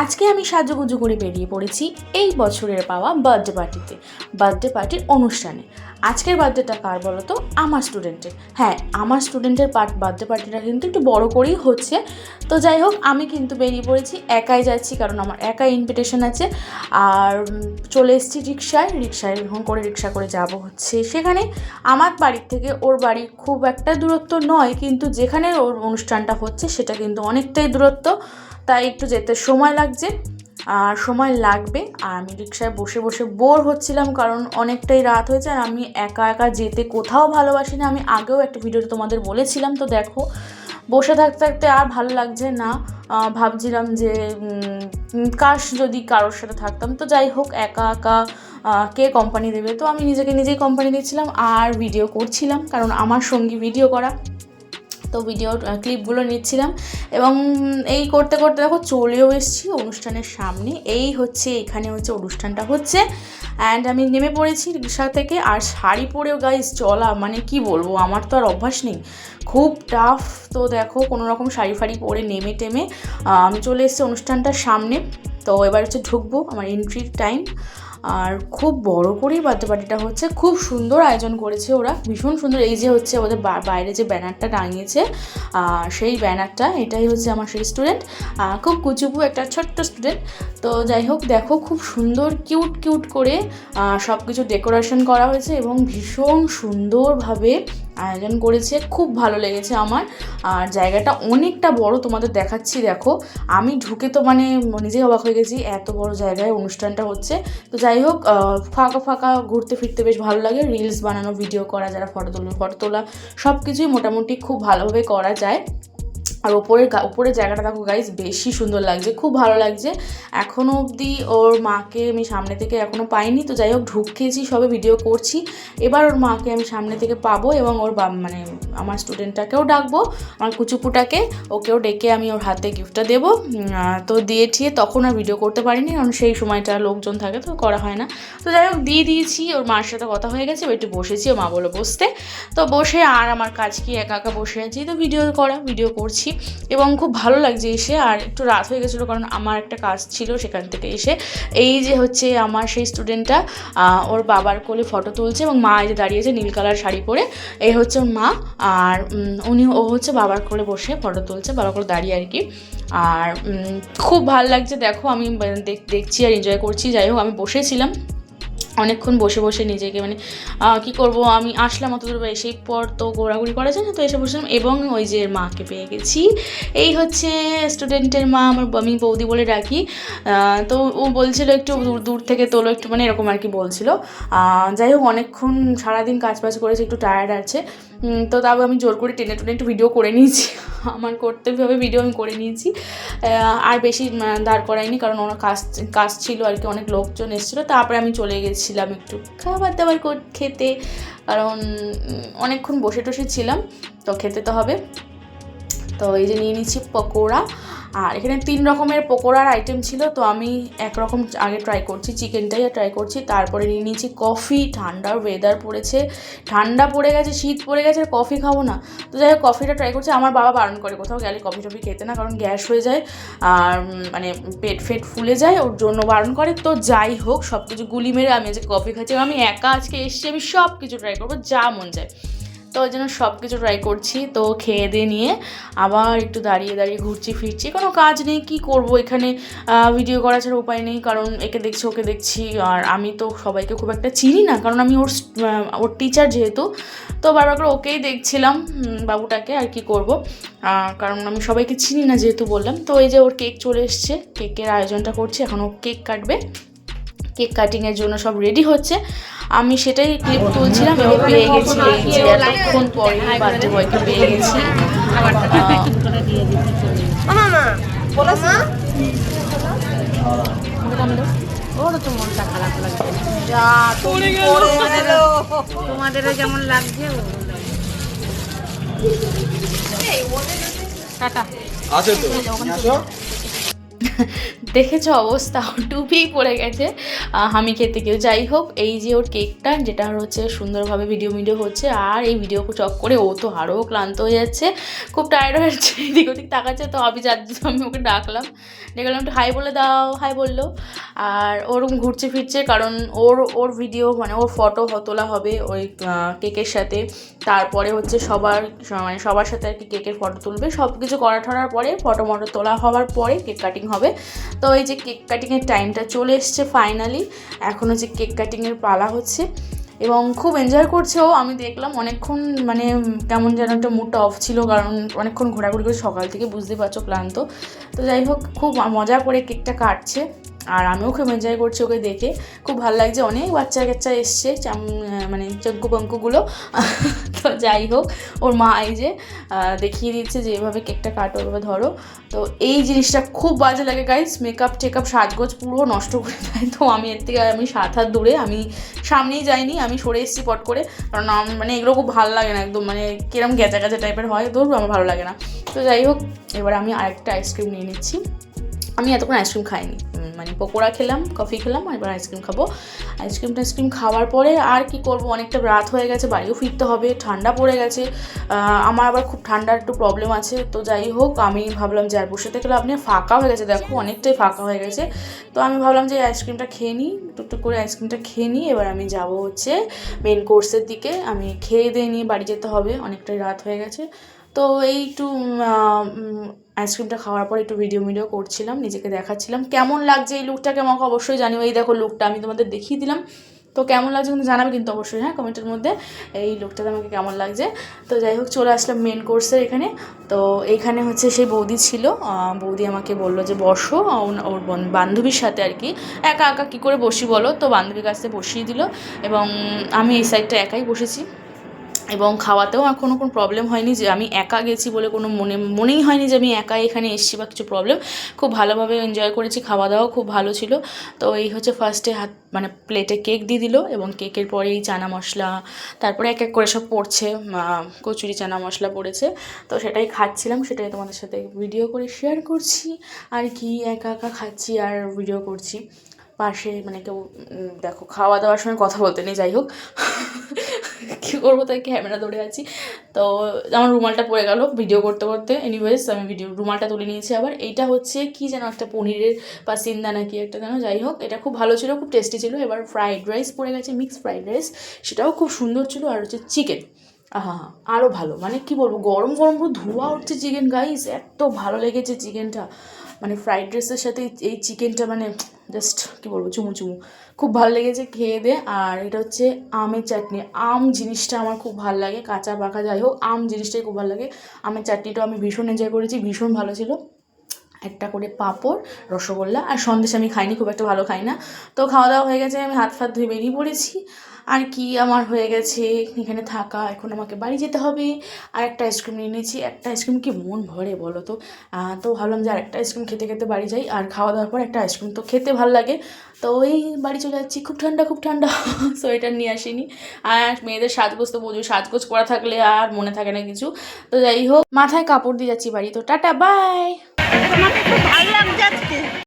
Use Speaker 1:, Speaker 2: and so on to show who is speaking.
Speaker 1: আজকে আমি সাজুগুজু করে বেরিয়ে পড়েছি এই বছরের পাওয়া বার্থডে পার্টিতে বার্থডে পার্টির অনুষ্ঠানে। আজকের বার্থডেটা কার বলো তো আমার স্টুডেন্টের হ্যাঁ আমার স্টুডেন্টের পার্ট বার্থডে পার্টিটা কিন্তু একটু বড় করেই হচ্ছে। তো যাই হোক, আমি কিন্তু বেরিয়ে পড়েছি, একাই যাচ্ছি কারণ আমার একাই ইনভিটেশন আছে। আর চলে এসেছি রিক্সায়। রিক্সায় এখন করে রিক্সা করে যাব হচ্ছে সেখানে। আমার বাড়ির থেকে ওর বাড়ি খুব একটা দূরত্ব নয়, কিন্তু যেখানে ওর অনুষ্ঠানটা হচ্ছে সেটা কিন্তু অনেকটাই দূরত্ব। তাই একটু যেতে সময় লাগছে, আর সময় লাগবে। আর আমি রিক্সায় বসে বসে বোর হচ্ছিলাম কারণ অনেকটাই রাত হয়েছে আর আমি একা একা যেতে কোথাও ভালোবাসি না আমি আগেও একটা ভিডিওতে তোমাদের বলেছিলাম, তো দেখো, বসে থাকতে থাকতে আর ভালো লাগছে না। ভাবছিলাম যে কাশ যদি কারোর সাথে থাকতাম, তো যাই হোক, একা একা কে কোম্পানি দেবে? তো আমি নিজেকে নিজেই কোম্পানি দিচ্ছিলাম আর ভিডিও করছিলাম, কারণ আমার সঙ্গী ভিডিও করা। তো ভিডিও ক্লিপগুলো নিচ্ছিলাম। এবং এই করতে করতে দেখো চলেও এসেছি অনুষ্ঠানের সামনে। এই হচ্ছে, এখানে হচ্ছে অনুষ্ঠানটা হচ্ছে। অ্যান্ড আমি নেমে পড়েছি রিক্সা থেকে। আর শাড়ি পরেও গাইজ চলা মানে কি বলব? আমার তো আর অভ্যাস নেই। খুব টাফ তো দেখো, কোনো রকম শাড়ি ফাড়ি পরে নেমে টেমে আমি চলে এসেছি অনুষ্ঠানটার সামনে। তো এবার হচ্ছে ঢুকবো, আমার এন্ট্রির টাইম আর খুব বড় করেই বার্থডে পার্টিটা হচ্ছে, খুব সুন্দর আয়োজন করেছে ওরা, ভীষণ সুন্দর। এই যে হচ্ছে ওদের বাইরে যে ব্যানারটা টাঙিয়েছে সেই ব্যানারটা, এটাই হচ্ছে আমার সেই স্টুডেন্ট খুব কুচুপু একটা ছোট্ট স্টুডেন্ট তো যাই হোক, দেখো খুব সুন্দর কিউট কিউট করে সব কিছু ডেকোরেশন করা হয়েছে এবং ভীষণ সুন্দরভাবে আয়োজন করেছে। খুব ভালো লেগেছে আমার। আর জায়গাটা অনেকটা বড় তোমাদের দেখাচ্ছি, দেখো। আমি ঢুকে তো মানে নিজেই অবাক হয়ে গেছি, এত বড় জায়গায় অনুষ্ঠানটা হচ্ছে। তো যাই হোক ফাঁকা ফাঁকা ঘুরতে ফিরতে বেশ ভালো লাগে। রিলস বানানো ভিডিও করা, যারা ফটো তোলা ফটো তোলা সব কিছুই মোটামুটি খুব ভালোভাবে করা যায়। আর ওপরের ওপরের জায়গাটা দেখো গাইজ বেশি সুন্দর লাগছে, খুব ভালো লাগছে। এখনও অবধি ওর মাকে আমি সামনে থেকে এখনও পাইনি, তো যাই হোক ঢুকেছি সবে ভিডিও করছি। এবার ওর মাকে আমি সামনে থেকে পাবো এবং ওর মানে আমার স্টুডেন্টটাকেও ডাকবো, আমার কুচুপুটাকে ওকেও ডেকে আমি ওর হাতে গিফটটা দেবো। তো দিয়ে ঠিয়ে তখন আর ভিডিও করতে পারিনি, কারণ সেই সময়টা লোকজন থাকে, তো করা হয় না। তো যাই হোক, দিয়ে দিয়েছি, ওর মার সাথে কথা হয়ে গেছে একটু বসেছি, ও মা বলো বসতে। তো বসে আর আমার কাজ কি, একা একা বসে আছি, তো ভিডিও করা ভিডিও করছি। এবং খুব ভালো লাগছে এসে, আর একটু রাত হয়ে গেছিল কারণ আমার একটা কাজ ছিল সেখান থেকে এসে। এই যে হচ্ছে আমার সেই স্টুডেন্টটা ওর বাবার কোলে ফটো তুলছে এবং মা এই যে দাঁড়িয়েছে নীল কালার শাড়ি পরে। এই হচ্ছে ওর মা, আর উনি, ও হচ্ছে বাবার কোলে বসে ফটো তুলছে, বাবার কোলে দাঁড়িয়ে আর কি। আর খুব ভালো লাগছে, দেখো আমি দেখ- দেখছি আর এনজয় করছি, যাই হোক, আমি বসেছিলাম। অনেকক্ষণ বসে বসে নিজেকে মানে কি করব? আমি আসলাম অত দূর এসেই পর তো ঘোরাঘুরি করা যায় না, তো এসে বসলাম এবং ওই যে মাকে পেয়ে গেছি। এই হচ্ছে স্টুডেন্টের মা আমার আমি বৌদি বলে ডাকি। তো ও বলছিল একটু দূর দূর থেকে তোলো, একটু মানে এরকম আর কি বলছিল। যাই হোক, অনেকক্ষণ সারাদিন কাজ বাজ করেছে, একটু টায়ার্ড আছে। তো তাও আমি জোর করে টেনে টেনে একটু ভিডিও করে নিয়েছি। আমার করতে হবে ভিডিও আমি করে নিয়েছি। আর বেশি দাঁড় করাইনি কারণ ওনার কাজ কাজ ছিল আর কি, অনেক লোকজন এসেছিল। তারপরে আমি চলে গেছিলাম একটু খাবার দাবার খেতে। কারণ অনেকক্ষণ বসে টসে ছিলাম, তো খেতে তো হবে। তো এই যে নিয়ে নিচ্ছি পকোড়া। আর এখানে তিন রকমের পকোড়ার আইটেম ছিল, তো আমি একরকম আগে ট্রাই করছি চিকেনটাই ট্রাই করছি। তারপরে নিয়ে নিয়েছি কফি ঠান্ডার ওয়েদার পড়েছে। ঠান্ডা পড়ে গেছে, শীত পড়ে গেছে, আর কফি খাব না। তো যাই হোক কফিটা ট্রাই করছি। আমার বাবা বারণ করে, কোথাও গেলে কফি টফি খেতে না, কারণ গ্যাস হয়ে যায়, আর মানে পেট ফেট ফুলে যায়, ওর জন্য বারণ করে। তো যাই হোক সব কিছু গুলি মেরে আমি যে কফি খাচ্ছি। আমি একা আজকে এসেছি, আমি সব কিছু ট্রাই করব, যা মন যায় তো ওই জন্য সব কিছু ট্রাই করছি। তো খেয়ে দিয়ে নিয়ে আবার একটু দাঁড়িয়ে দাঁড়িয়ে ঘুরছি, ফিরছি। কোনো কাজ নেই, কি করব? এখানে ভিডিও করা ছাড়া উপায় নেই, কারণ একে দেখছি, ওকে দেখছি। আর আমি তো সবাইকে খুব একটা চিনি না, কারণ আমি ওর ওর টিচার যেহেতু। তো বারবার করে ওকেই দেখছিলাম বাবুটাকে আর কি করব। কারণ আমি সবাইকে চিনি না যেহেতু বললাম। তো এই যে ওর কেক চলে এসছে কেকের আয়োজনটা করছি, এখন ও কেক কাটবে। কেক কাটিংয়ের জন্য সব রেডি হচ্ছে। আমি সেটাই ক্লিপ তুলছিলাম এবং পেয়ে গেছি। এতক্ষণ পরে বার্থডে বয়কে পেয়ে গেছি। আহ,
Speaker 2: ওরও তো মনটা খারাপ লাগছে তোমাদেরও যেমন লাগছে? টাটা
Speaker 3: তো আসো।
Speaker 1: দেখেছ অবস্থা টুপি পড়ে গেছে। আমি খেতে কেউ, যাই হোক, এই যে ওর কেকটা, যেটা হচ্ছে সুন্দরভাবে ভিডিও ভিডিও হচ্ছে, আর এই ভিডিও চক করে ও তো আরও ক্লান্ত হয়ে যাচ্ছে। খুব টায়ার্ড হয়ে যাচ্ছে, এদিক ওদিক তাকাচ্ছে, তো আমি যার আমি ওকে ডাকলাম। দেখলাম একটু হাই বলে দাও হাই বলল। আর ওরকম ঘুরছে ফিরছে, কারণ ওর ওর ভিডিও মানে ওর ফটো তোলা হবে ওই কেকের সাথে। তারপরে হচ্ছে সবার মানে সবার সাথে আর কি কেকের ফটো তুলবে। সব কিছু করা ঠরার পরে ফটো মটো তোলা হওয়ার পরে কেক কাটিং হবে। তো এই যে কেক কাটিংয়ের টাইমটা চলে এসছে ফাইনালি এখনও যে কেক কাটিংয়ের পালা হচ্ছে। এবং খুব এনজয় করছে ও। আমি দেখলাম অনেকক্ষণ মানে কেমন যেন একটা মুডটা অফ ছিল কারণ অনেকক্ষণ ঘোরাঘুরি করে সকাল থেকে বুঝতে পারছ ক্লান্ত। তো যাই হোক, খুব মজা করে কেকটা কাটছে। আর আমিও খুব এনজয় করছি ওকে দেখে। খুব ভালো লাগছে, অনেক বাচ্চা কাচ্চা এসছে মানে চঙ্কু পঙ্কুগুলো তো যাই হোক, ওর মা এই যে দেখিয়ে দিচ্ছে যে এভাবে কেকটা কাটো, এভাবে ধরো। তো এই জিনিসটা খুব বাজে লাগে গাইস মেকআপ টেকআপ, সাজগোজ পুরো নষ্ট করে দেয়। তো আমি এর থেকে, আমি সাত হাত দূরে, আমি সামনেই যাইনি, আমি সরে এসেছি পট করে। কারণ মানে এগুলো খুব ভালো লাগে না একদম মানে কিরম গেঁচা গেঁচা টাইপের হয় তো আমার ভালো লাগে না। তো যাই হোক, এবার আমি আরেকটা আইসক্রিম নিয়ে নিচ্ছি। আমি এতক্ষণ আইসক্রিম খাইনি। মানে পকোড়া খেলাম কফি খেলাম এবার আইসক্রিম খাব। আইসক্রিম টাইসক্রিম খাওয়ার পরে আর কি করব? অনেকটা রাত হয়ে গেছে, বাড়িও ফিরতে হবে, ঠান্ডা পড়ে গেছে। আমার আবার খুব ঠান্ডার একটু প্রবলেম আছে, তো যাই হোক, আমি ভাবলাম যে আর বসে থেকে আপনি ফাঁকা হয়ে গেছে, দেখো অনেকটাই ফাঁকা হয়ে গেছে। তো আমি ভাবলাম যে আইসক্রিমটা খেয়ে নিই, টুকটুক করে আইসক্রিমটা খেয়ে নিই, এবার আমি যাব হচ্ছে মেন কোর্সের দিকে। আমি খেয়ে দিয়ে নিয়ে বাড়ি যেতে হবে, অনেকটাই রাত হয়ে গেছে। তো এই আইসক্রিমটা খাওয়ার পর একটু ভিডিও ভিডিও করছিলাম, নিজেকে দেখাচ্ছিলাম। কেমন লাগছে এই লুকটাকে আমাকে অবশ্যই জানিও। এই দেখো লুকটা আমি তোমাদের দেখিয়ে দিলাম। তো কেমন লাগছে কিন্তু জানাবে কিন্তু অবশ্যই হ্যাঁ? কমেন্টের মধ্যে এই লুকটাতে আমাকে কেমন লাগছে। তো যাই হোক, চলে আসলাম মেন কোর্সের এখানে। তো এখানে হচ্ছে সেই বৌদি ছিল। বৌদি আমাকে বলল যে, বসো। ওর বান্ধবীর সাথে আর কি। একা একা কী করে বসি বলো? তো বান্ধবীর কাছে বসিয়ে দিল এবং আমি এই সাইডটা একাই বসেছি। এবং খাওয়াতেও আর কোনো কোনো প্রবলেম হয়নি যে আমি একা গেছি বলে কোনো মনে, মনেই হয়নি যে আমি একা এখানে এসেছি বা কিছু প্রবলেম খুব ভালোভাবে এনজয় করেছি খাওয়া দাওয়া খুব ভালো ছিল। তো এই হচ্ছে ফার্স্টে হাত মানে প্লেটে কেক দিয়ে দিল এবং কেকের পরে এই চানা মশলা, তারপরে এক এক করে সব পড়ছে কচুরি চানা মশলা পড়েছে। তো সেটাই খাচ্ছিলাম, সেটাই তোমাদের সাথে ভিডিও করে শেয়ার করছি। আর কি একা একা খাচ্ছি আর ভিডিও করছি। পাশে মানে কেউ দেখো খাওয়া দাওয়ার সময় কথা বলতে নেই, যাই হোক। কী করব, তাই ক্যামেরা ধরে আছি। তো আমার রুমালটা পড়ে গেল ভিডিও করতে করতে। এনিওয়েজ আমি ভিডিও রুমালটা তুলে নিয়েছি আবার। এইটা হচ্ছে কি যেন একটা পনিরের বা সিন্দা নাকি একটা যেন, যাই হোক, এটা খুব ভালো ছিল, খুব টেস্টি ছিল। এবার ফ্রাইড রাইস পড়ে গেছে মিক্সড ফ্রাইড রাইস সেটাও খুব সুন্দর ছিল, আর হচ্ছে চিকেন আহা আরও ভালো। মানে কি বলব, গরম গরম পুরো ধোয়া উঠছে চিকেন গাইস এত ভালো লেগেছে চিকেনটা মানে ফ্রাইড রাইসের সাথে এই- এই চিকেনটা মানে জাস্ট কি বলব, চুমু চুমু। খুব ভালো লেগেছে খেয়ে দে। আর এটা হচ্ছে আমের চাটনি। আম জিনিসটা আমার খুব ভালো লাগে, কাঁচা পাকা যাই হোক, আম জিনিসটাই খুব ভালো লাগে। আমের চাটনিটাও আমি ভীষণ এনজয় করেছি, ভীষণ ভালো ছিল। একটা করে পাঁপড়, রসগোল্লা আর সন্দেশ আমি খাইনি, খুব একটা ভালো খাই না। তো খাওয়া দাওয়া হয়ে গেছে, আমি হাত ফাত ধুয়ে বেরিয়ে পড়েছি। আর কি আমার হয়ে গেছে, এখানে থাকা, এখন আমাকে বাড়ি যেতে হবে। আর একটা আইসক্রিম নিয়ে নিয়েছি, একটা আইসক্রিম কি মন ভরে বলো তো? তো ভাবলাম যে আর একটা আইসক্রিম খেতে খেতে বাড়ি যাই। আর খাওয়া দাওয়ার পর একটা আইসক্রিম তো খেতে ভালো লাগে। তো ওই বাড়ি চলে যাচ্ছি, খুব ঠান্ডা খুব ঠান্ডা। সোয়েটার নিয়ে আসিনি। আর মেয়েদের সাজগোজ তো বোঝো, সাজগোজ করা থাকলে আর মনে থাকে না কিছু। তো যাই হোক, মাথায় কাপড় দিয়ে যাচ্ছি বাড়ি। তো টাটা, বাই!
Speaker 2: তোমাকে খুব ভালো লাগছে আজকে